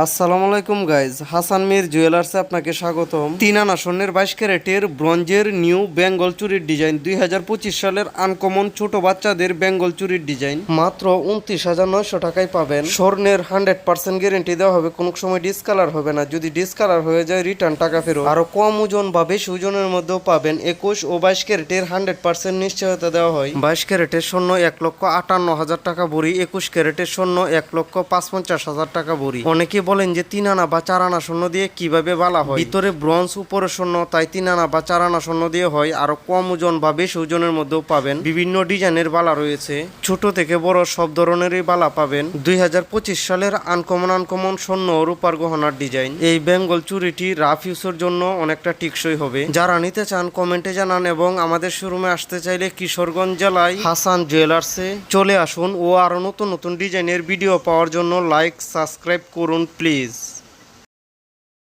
আসসালামু আলাইকুম গাইজ হাসান মির জুয়েলার্সে আপনাকে স্বাগতম। তিন আনা স্বর্ণের বাইশ ক্যারেটের ব্রঞ্জের নিউ বেঙ্গল চুরির ডিজাইন, দুই হাজার পঁচিশ সালের আনকমন ছোট বাচ্চাদের বেঙ্গল চুরির ডিজাইন। মাত্র উনত্রিশ হাজার নয়শো টাকায় পাবেন। স্বর্ণের হান্ড্রেড পার্সেন্ট গ্যারেন্টি দেওয়া হবে, কোনো সময় ডিসকালার হবে না। যদি ডিসকালার হয়ে যায় রিটার্ন টাকা ফেরত। আরও কম ওজন বা বেশি ওজনের মধ্যেও পাবেন। একুশ ও বাইশ ক্যারেটের হান্ড্রেড পার্সেন্ট নিশ্চয়তা দেওয়া হয়। বাইশ ক্যারেটের স্বর্ণ এক লক্ষ আটান্ন হাজার টাকা ভরি, একুশ ক্যারেটের স্বর্ণ এক লক্ষ পাঁচ পঞ্চাশ হাজার টাকা ভরি। অনেকে বলেন যে তিন আনা বা চার আনা স্বর্ণ দিয়ে কীভাবে বালা হয়? ভিতরে ব্রঞ্জ, উপরে স্বর্ণ, তাই তিন আনা বা চার আনা স্বর্ণ দিয়ে হয়। আরও কম ওজন বা বেশি ওজনের মধ্যেও পাবেন। বিভিন্ন ডিজাইনের বালা রয়েছে। ছোট থেকে বড় সব ধরনেরই বালা পাবেন। দুই হাজার পঁচিশ সালের আনকমন আনকমন ও রূপার গহনার ডিজাইন। এই বেঙ্গল চুরিটি রাফ ইউজের জন্য অনেকটা টিকসই হবে। যারা নিতে চান, কমেন্টে জানান এবং আমাদের শোরুমে আসতে চাইলে কিশোরগঞ্জ জেলায় হাসান জুয়েলার্সে চলে আসুন ও আরও নতুন নতুন ডিজাইনের ভিডিও পাওয়ার জন্য লাইক, সাবস্ক্রাইব করুন। প্লিজ